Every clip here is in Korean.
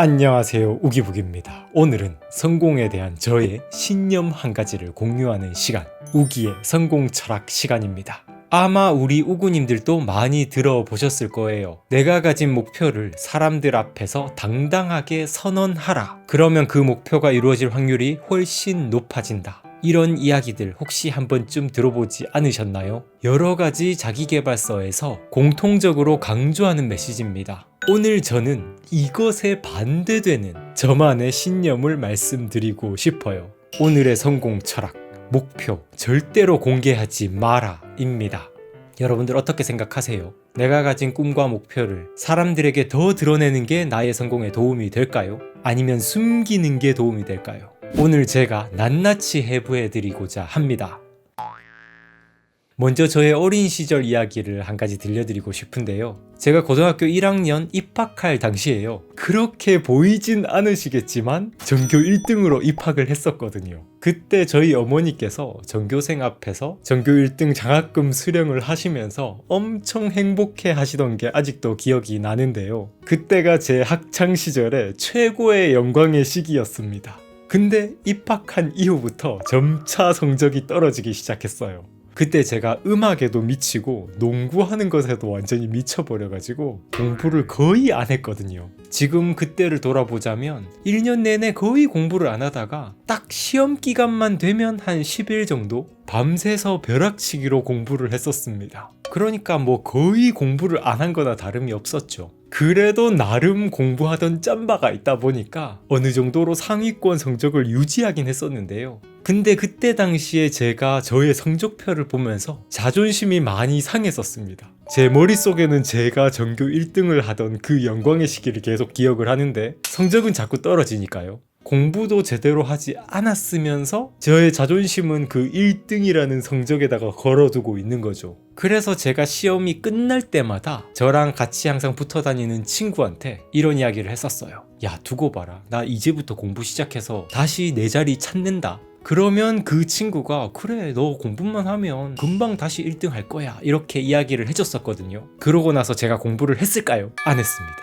안녕하세요 우기북입니다. 오늘은 성공에 대한 저의 신념 한 가지를 공유하는 시간 우기의 성공 철학 시간입니다. 아마 우리 우구님들도 많이 들어보셨을 거예요. 내가 가진 목표를 사람들 앞에서 당당하게 선언하라. 그러면 그 목표가 이루어질 확률이 훨씬 높아진다. 이런 이야기들 혹시 한 번쯤 들어보지 않으셨나요? 여러 가지 자기개발서에서 공통적으로 강조하는 메시지입니다. 오늘 저는 이것에 반대되는 저만의 신념을 말씀드리고 싶어요. 오늘의 성공 철학, 목표, 절대로 공개하지 마라 입니다. 여러분들 어떻게 생각하세요? 내가 가진 꿈과 목표를 사람들에게 더 드러내는 게 나의 성공에 도움이 될까요? 아니면 숨기는 게 도움이 될까요? 오늘 제가 낱낱이 해부해 드리고자 합니다. 먼저 저의 어린 시절 이야기를 한 가지 들려드리고 싶은데요. 제가 고등학교 1학년 입학할 당시에요. 그렇게 보이진 않으시겠지만 전교 1등으로 입학을 했었거든요. 그때 저희 어머니께서 전교생 앞에서 전교 1등 장학금 수령을 하시면서 엄청 행복해 하시던 게 아직도 기억이 나는데요. 그때가 제 학창 시절의 최고의 영광의 시기였습니다. 근데 입학한 이후부터 점차 성적이 떨어지기 시작했어요. 그때 제가 음악에도 미치고 농구하는 것에도 완전히 미쳐버려가지고 공부를 거의 안 했거든요. 지금 그때를 돌아보자면 1년 내내 거의 공부를 안 하다가 딱 시험 기간만 되면 한 10일 정도 밤새서 벼락치기로 공부를 했었습니다. 그러니까 뭐 거의 공부를 안 한 거나 다름이 없었죠. 그래도 나름 공부하던 짬바가 있다 보니까 어느 정도로 상위권 성적을 유지하긴 했었는데요. 근데 그때 당시에 제가 저의 성적표를 보면서 자존심이 많이 상했었습니다. 제 머릿속에는 제가 전교 1등을 하던 그 영광의 시기를 계속 기억을 하는데 성적은 자꾸 떨어지니까요. 공부도 제대로 하지 않았으면서 저의 자존심은 그 1등이라는 성적에다가 걸어두고 있는 거죠. 그래서 제가 시험이 끝날 때마다 저랑 같이 항상 붙어 다니는 친구한테 이런 이야기를 했었어요. 야, 두고 봐라. 나 이제부터 공부 시작해서 다시 내 자리 찾는다. 그러면 그 친구가 그래 너 공부만 하면 금방 다시 1등 할 거야 이렇게 이야기를 해줬었거든요 그러고 나서 제가 공부를 했을까요? 안 했습니다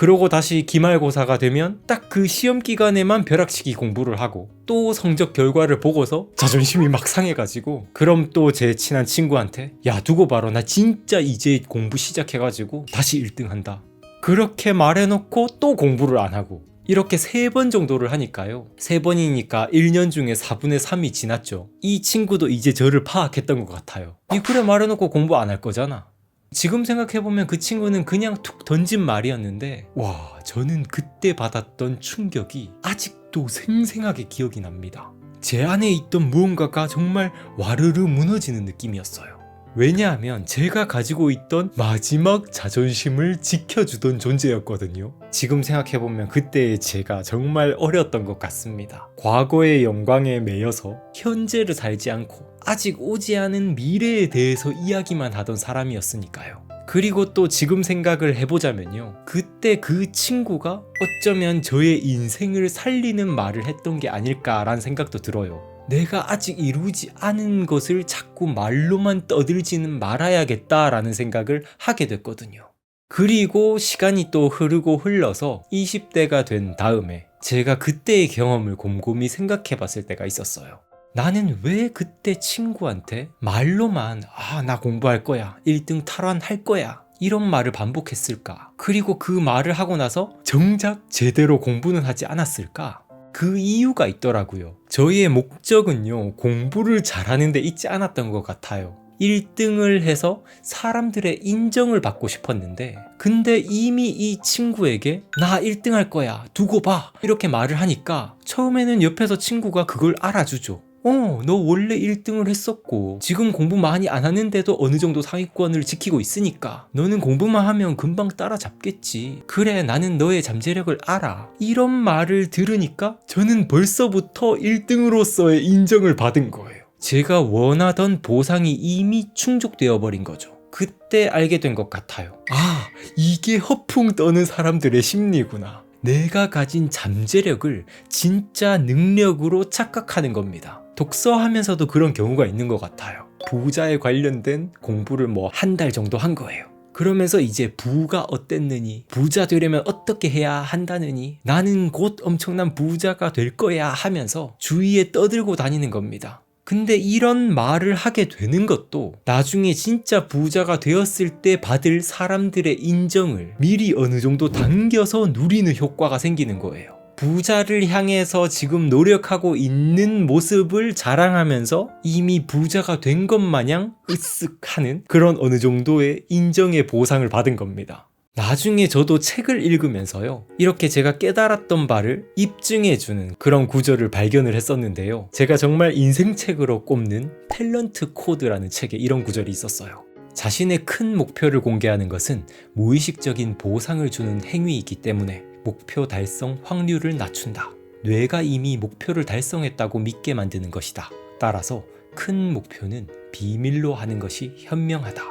그러고 다시 기말고사가 되면 딱 그 시험 기간에만 벼락치기 공부를 하고 또 성적 결과를 보고서 자존심이 막 상해가지고 그럼 또 제 친한 친구한테 야 두고 봐라 나 진짜 이제 공부 시작해가지고 다시 1등 한다 그렇게 말해놓고 또 공부를 안 하고 이렇게 세 번 정도를 하니까요. 세 번이니까 1년 중에 4분의 3이 지났죠. 이 친구도 이제 저를 파악했던 것 같아요. 이 그래 말해놓고 공부 안 할 거잖아. 지금 생각해보면 그 친구는 그냥 툭 던진 말이었는데, 와, 저는 그때 받았던 충격이 아직도 생생하게 기억이 납니다. 제 안에 있던 무언가가 정말 와르르 무너지는 느낌이었어요. 왜냐하면 제가 가지고 있던 마지막 자존심을 지켜주던 존재였거든요. 지금 생각해보면 그때의 제가 정말 어렸던 것 같습니다. 과거의 영광에 매여서 현재를 살지 않고 아직 오지 않은 미래에 대해서 이야기만 하던 사람이었으니까요. 그리고 또 지금 생각을 해보자면요. 그때 그 친구가 어쩌면 저의 인생을 살리는 말을 했던 게 아닐까라는 생각도 들어요. 내가 아직 이루지 않은 것을 자꾸 말로만 떠들지는 말아야겠다라는 생각을 하게 됐거든요. 그리고 시간이 또 흐르고 흘러서 20대가 된 다음에 제가 그때의 경험을 곰곰이 생각해 봤을 때가 있었어요. 나는 왜 그때 친구한테 말로만 아, 나 공부할 거야. 1등 탈환할 거야. 이런 말을 반복했을까? 그리고 그 말을 하고 나서 정작 제대로 공부는 하지 않았을까? 그 이유가 있더라고요. 저희의 목적은요, 공부를 잘하는 데 있지 않았던 것 같아요. 1등을 해서 사람들의 인정을 받고 싶었는데, 근데 이미 이 친구에게 나 1등 할 거야, 두고 봐. 이렇게 말을 하니까 처음에는 옆에서 친구가 그걸 알아주죠. 어, 너 원래 1등을 했었고, 지금 공부 많이 안 하는데도 어느 정도 상위권을 지키고 있으니까, 너는 공부만 하면 금방 따라잡겠지. 그래, 나는 너의 잠재력을 알아. 이런 말을 들으니까, 저는 벌써부터 1등으로서의 인정을 받은 거예요. 제가 원하던 보상이 이미 충족되어 버린 거죠. 그때 알게 된 것 같아요. 아, 이게 허풍 떠는 사람들의 심리구나. 내가 가진 잠재력을 진짜 능력으로 착각하는 겁니다. 독서하면서도 그런 경우가 있는 것 같아요. 부자에 관련된 공부를 뭐 한 달 정도 한 거예요. 그러면서 이제 부가 어땠느니, 부자 되려면 어떻게 해야 한다느니, 나는 곧 엄청난 부자가 될 거야 하면서 주위에 떠들고 다니는 겁니다. 근데 이런 말을 하게 되는 것도 나중에 진짜 부자가 되었을 때 받을 사람들의 인정을 미리 어느 정도 당겨서 누리는 효과가 생기는 거예요. 부자를 향해서 지금 노력하고 있는 모습을 자랑하면서 이미 부자가 된 것 마냥 으쓱하는 그런 어느 정도의 인정의 보상을 받은 겁니다. 나중에 저도 책을 읽으면서요. 이렇게 제가 깨달았던 바를 입증해주는 그런 구절을 발견을 했었는데요. 제가 정말 인생책으로 꼽는 탤런트 코드라는 책에 이런 구절이 있었어요. 자신의 큰 목표를 공개하는 것은 무의식적인 보상을 주는 행위이기 때문에 목표 달성 확률을 낮춘다. 뇌가 이미 목표를 달성했다고 믿게 만드는 것이다. 따라서 큰 목표는 비밀로 하는 것이 현명하다.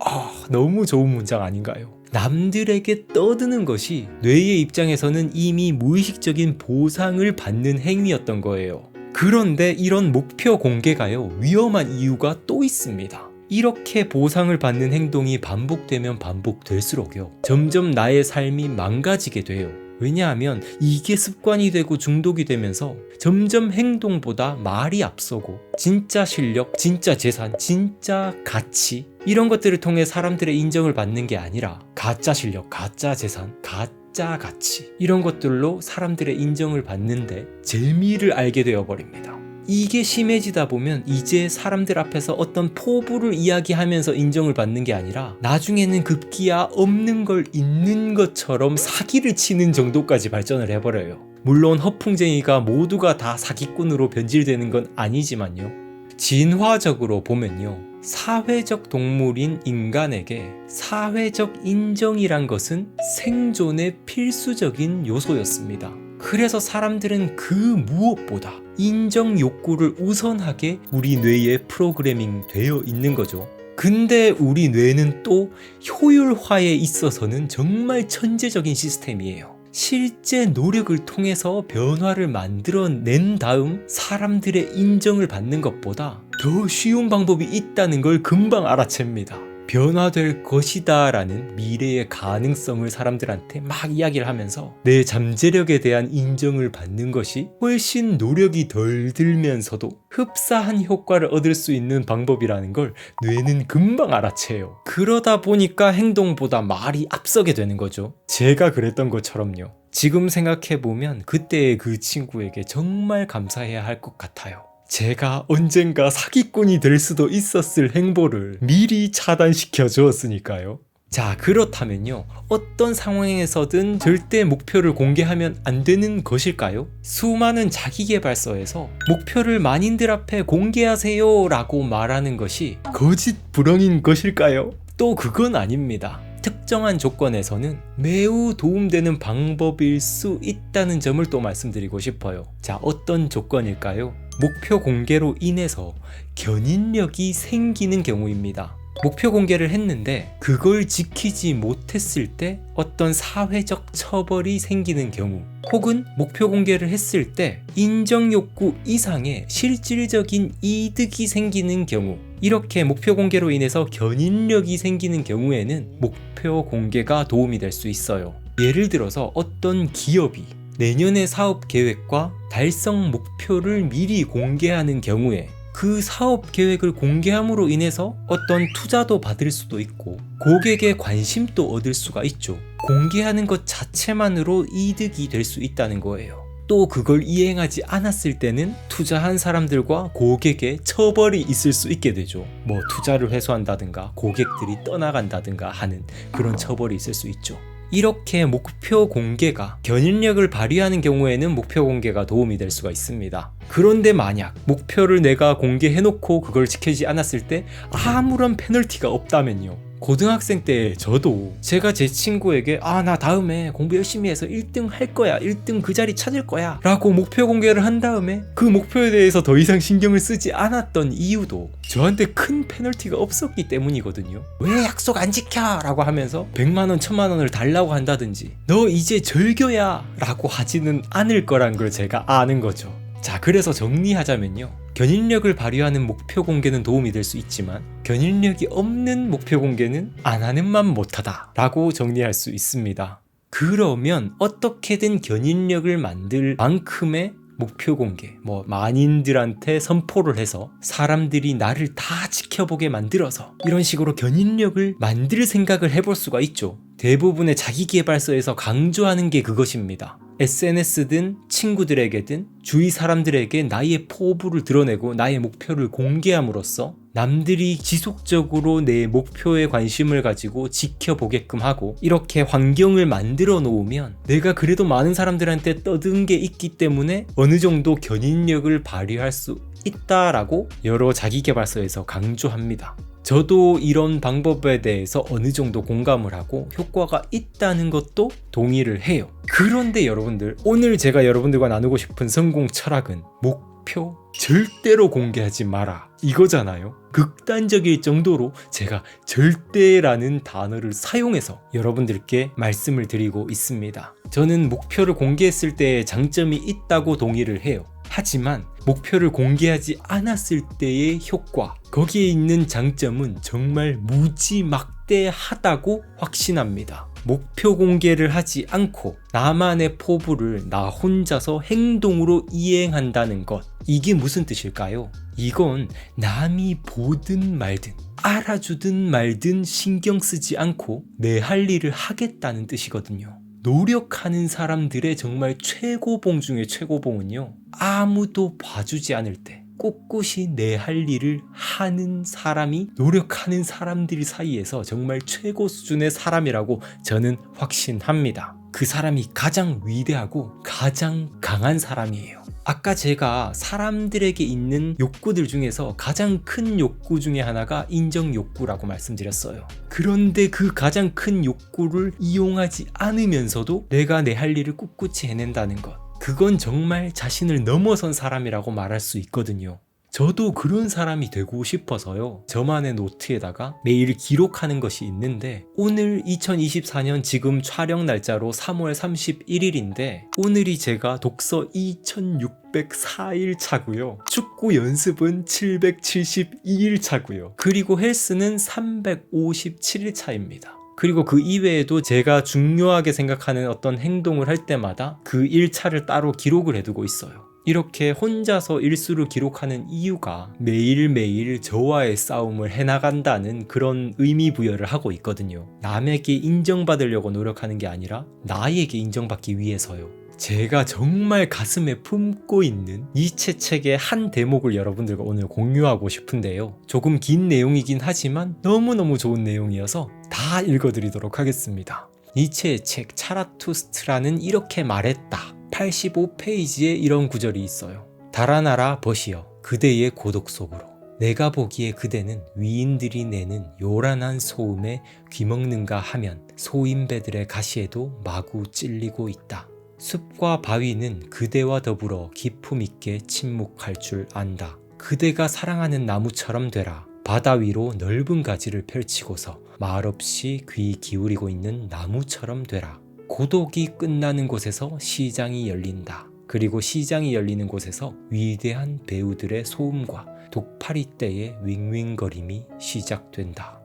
아, 너무 좋은 문장 아닌가요? 남들에게 떠드는 것이 뇌의 입장에서는 이미 무의식적인 보상을 받는 행위였던 거예요. 그런데 이런 목표 공개가요, 위험한 이유가 또 있습니다. 이렇게 보상을 받는 행동이 반복되면 반복될수록요, 점점 나의 삶이 망가지게 돼요. 왜냐하면 이게 습관이 되고 중독이 되면서 점점 행동보다 말이 앞서고 진짜 실력, 진짜 재산, 진짜 가치 이런 것들을 통해 사람들의 인정을 받는 게 아니라 가짜 실력, 가짜 재산, 가짜 가치 이런 것들로 사람들의 인정을 받는데 재미를 알게 되어 버립니다. 이게 심해지다 보면 이제 사람들 앞에서 어떤 포부를 이야기하면서 인정을 받는 게 아니라 나중에는 급기야 없는 걸 있는 것처럼 사기를 치는 정도까지 발전을 해버려요. 물론 허풍쟁이가 모두가 다 사기꾼으로 변질되는 건 아니지만요. 진화적으로 보면요. 사회적 동물인 인간에게 사회적 인정이란 것은 생존의 필수적인 요소였습니다. 그래서 사람들은 그 무엇보다 인정 욕구를 우선하게 우리 뇌에 프로그래밍 되어 있는 거죠. 근데 우리 뇌는 또 효율화에 있어서는 정말 천재적인 시스템이에요. 실제 노력을 통해서 변화를 만들어낸 다음 사람들의 인정을 받는 것보다 더 쉬운 방법이 있다는 걸 금방 알아챕니다. 변화될 것이다 라는 미래의 가능성을 사람들한테 막 이야기를 하면서 내 잠재력에 대한 인정을 받는 것이 훨씬 노력이 덜 들면서도 흡사한 효과를 얻을 수 있는 방법이라는 걸 뇌는 금방 알아채요. 그러다 보니까 행동보다 말이 앞서게 되는 거죠. 제가 그랬던 것처럼요. 지금 생각해보면 그때의 그 친구에게 정말 감사해야 할 것 같아요. 제가 언젠가 사기꾼이 될 수도 있었을 행보를 미리 차단시켜 주었으니까요. 자, 그렇다면요. 어떤 상황에서든 절대 목표를 공개하면 안 되는 것일까요? 수많은 자기개발서에서 목표를 만인들 앞에 공개하세요 라고 말하는 것이 거짓 불황인 것일까요? 또 그건 아닙니다. 특정한 조건에서는 매우 도움되는 방법일 수 있다는 점을 또 말씀드리고 싶어요. 자, 어떤 조건일까요? 목표 공개로 인해서 견인력이 생기는 경우입니다. 목표 공개를 했는데 그걸 지키지 못했을 때 어떤 사회적 처벌이 생기는 경우 혹은 목표 공개를 했을 때 인정 욕구 이상의 실질적인 이득이 생기는 경우 이렇게 목표 공개로 인해서 견인력이 생기는 경우에는 목표 공개가 도움이 될 수 있어요. 예를 들어서 어떤 기업이 내년의 사업 계획과 달성 목표를 미리 공개하는 경우에 그 사업 계획을 공개함으로 인해서 어떤 투자도 받을 수도 있고 고객의 관심도 얻을 수가 있죠. 공개하는 것 자체만으로 이득이 될 수 있다는 거예요. 또 그걸 이행하지 않았을 때는 투자한 사람들과 고객의 처벌이 있을 수 있게 되죠. 뭐 투자를 회수한다든가 고객들이 떠나간다든가 하는 그런 처벌이 있을 수 있죠. 이렇게 목표 공개가 견인력을 발휘하는 경우에는 목표 공개가 도움이 될 수가 있습니다. 그런데 만약 목표를 내가 공개해놓고 그걸 지키지 않았을 때 아무런 페널티가 없다면요. 고등학생 때 저도 제가 제 친구에게 아 나 다음에 공부 열심히 해서 1등 할 거야. 1등 그 자리 찾을 거야. 라고 목표 공개를 한 다음에 그 목표에 대해서 더 이상 신경을 쓰지 않았던 이유도 저한테 큰 페널티가 없었기 때문이거든요 왜 약속 안 지켜? 라고 하면서 100만원 1000만원을 달라고 한다든지 너 이제 절교야. 라고 하지는 않을 거란 걸 제가 아는 거죠. 자 그래서 정리하자면요 견인력을 발휘하는 목표 공개는 도움이 될 수 있지만 견인력이 없는 목표 공개는 안 하는 만 못하다 라고 정리할 수 있습니다. 그러면 어떻게든 견인력을 만들 만큼의 목표 공개, 뭐 만인들한테 선포를 해서 사람들이 나를 다 지켜보게 만들어서 이런 식으로 견인력을 만들 생각을 해볼 수가 있죠. 대부분의 자기개발서에서 강조하는 게 그것입니다. SNS든 친구들에게든 주위 사람들에게 나의 포부를 드러내고 나의 목표를 공개함으로써 남들이 지속적으로 내 목표에 관심을 가지고 지켜보게끔 하고 이렇게 환경을 만들어 놓으면 내가 그래도 많은 사람들한테 떠든 게 있기 때문에 어느 정도 견인력을 발휘할 수 있다라고 여러 자기개발서에서 강조합니다. 저도 이런 방법에 대해서 어느 정도 공감을 하고 효과가 있다는 것도 동의를 해요. 그런데 여러분들, 오늘 제가 여러분들과 나누고 싶은 성공 철학은 목표 절대로 공개하지 마라. 이거잖아요. 극단적일 정도로 제가 절대라는 단어를 사용해서 여러분들께 말씀을 드리고 있습니다. 저는 목표를 공개했을 때의 장점이 있다고 동의를 해요. 하지만 목표를 공개하지 않았을 때의 효과, 거기에 있는 장점은 정말 무지막대하다고 확신합니다. 목표 공개를 하지 않고 나만의 포부를 나 혼자서 행동으로 이행한다는 것. 이게 무슨 뜻일까요? 이건 남이 보든 말든 알아주든 말든 신경 쓰지 않고 내 할 일을 하겠다는 뜻이거든요. 노력하는 사람들의 정말 최고봉 중에 최고봉은요. 아무도 봐주지 않을 때 꿋꿋이 내 할 일을 하는 사람이 노력하는 사람들 사이에서 정말 최고 수준의 사람이라고 저는 확신합니다. 그 사람이 가장 위대하고 가장 강한 사람이에요. 아까 제가 사람들에게 있는 욕구들 중에서 가장 큰 욕구 중에 하나가 인정 욕구라고 말씀드렸어요. 그런데 그 가장 큰 욕구를 이용하지 않으면서도 내가 내 할 일을 꿋꿋이 해낸다는 것. 그건 정말 자신을 넘어선 사람이라고 말할 수 있거든요. 저도 그런 사람이 되고 싶어서요. 저만의 노트에다가 매일 기록하는 것이 있는데 오늘 2024년 지금 촬영 날짜로 3월 31일인데 오늘이 제가 독서 2604일 차고요. 축구 연습은 772일 차고요. 그리고 헬스는 357일 차입니다. 그리고 그 이외에도 제가 중요하게 생각하는 어떤 행동을 할 때마다 그 일차를 따로 기록을 해두고 있어요. 이렇게 혼자서 일수를 기록하는 이유가 매일매일 저와의 싸움을 해나간다는 그런 의미 부여를 하고 있거든요. 남에게 인정받으려고 노력하는 게 아니라 나에게 인정받기 위해서요. 제가 정말 가슴에 품고 있는 이체 책의 한 대목을 여러분들과 오늘 공유하고 싶은데요. 조금 긴 내용이긴 하지만 너무너무 좋은 내용이어서 다 읽어드리도록 하겠습니다. 니체의 책 차라투스트라는 이렇게 말했다. 85페이지에 이런 구절이 있어요. 달아나라 버시어 그대의 고독 속으로 내가 보기에 그대는 위인들이 내는 요란한 소음에 귀먹는가 하면 소인배들의 가시에도 마구 찔리고 있다. 숲과 바위는 그대와 더불어 기품 있게 침묵할 줄 안다. 그대가 사랑하는 나무처럼 되라. 바다 위로 넓은 가지를 펼치고서 말없이 귀 기울이고 있는 나무처럼 되라. 고독이 끝나는 곳에서 시장이 열린다. 그리고 시장이 열리는 곳에서 위대한 배우들의 소음과 독파리 때의 윙윙거림이 시작된다.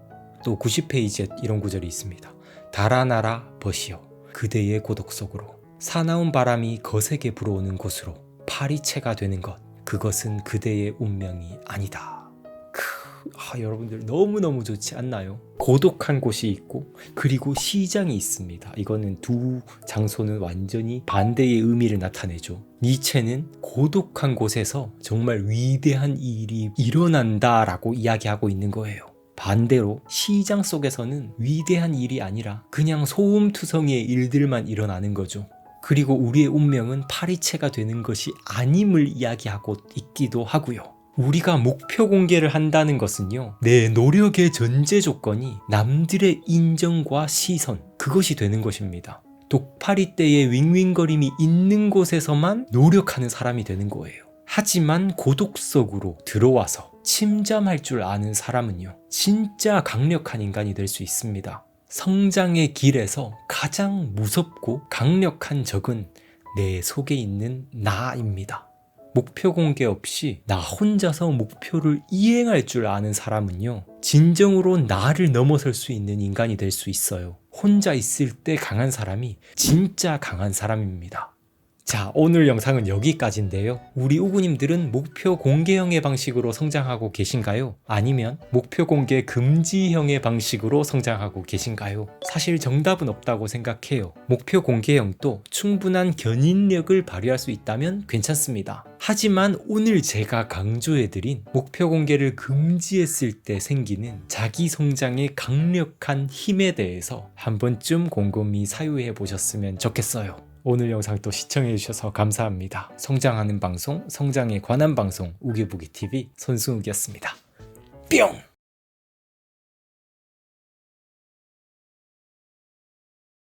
또 90페이지에 이런 구절이 있습니다. 달아나라 버시어 그대의 고독 속으로 사나운 바람이 거세게 불어오는 곳으로 파리채가 되는 것 그것은 그대의 운명이 아니다. 아, 여러분들 너무너무 좋지 않나요? 고독한 곳이 있고 그리고 시장이 있습니다. 이거는 두 장소는 완전히 반대의 의미를 나타내죠. 니체는 고독한 곳에서 정말 위대한 일이 일어난다라고 이야기하고 있는 거예요. 반대로 시장 속에서는 위대한 일이 아니라 그냥 소음투성이의 일들만 일어나는 거죠. 그리고 우리의 운명은 파리채가 되는 것이 아님을 이야기하고 있기도 하고요. 우리가 목표 공개를 한다는 것은요, 내 노력의 전제 조건이 남들의 인정과 시선, 그것이 되는 것입니다. 독파리 때의 윙윙거림이 있는 곳에서만 노력하는 사람이 되는 거예요. 하지만 고독 속으로 들어와서 침잠할 줄 아는 사람은요, 진짜 강력한 인간이 될 수 있습니다. 성장의 길에서 가장 무섭고 강력한 적은 내 속에 있는 나입니다. 목표 공개 없이 나 혼자서 목표를 이행할 줄 아는 사람은요, 진정으로 나를 넘어설 수 있는 인간이 될 수 있어요. 혼자 있을 때 강한 사람이 진짜 강한 사람입니다. 자, 오늘 영상은 여기까지인데요. 우리 우구님들은 목표 공개형의 방식으로 성장하고 계신가요? 아니면 목표 공개 금지형의 방식으로 성장하고 계신가요? 사실 정답은 없다고 생각해요. 목표 공개형도 충분한 견인력을 발휘할 수 있다면 괜찮습니다. 하지만 오늘 제가 강조해드린 목표 공개를 금지했을 때 생기는 자기 성장의 강력한 힘에 대해서 한 번쯤 곰곰이 사유해 보셨으면 좋겠어요. 오늘 영상도 시청해 주셔서 감사합니다. 성장하는 방송, 성장에 관한 방송, 우기부기TV 손승욱이었습니다. 뿅!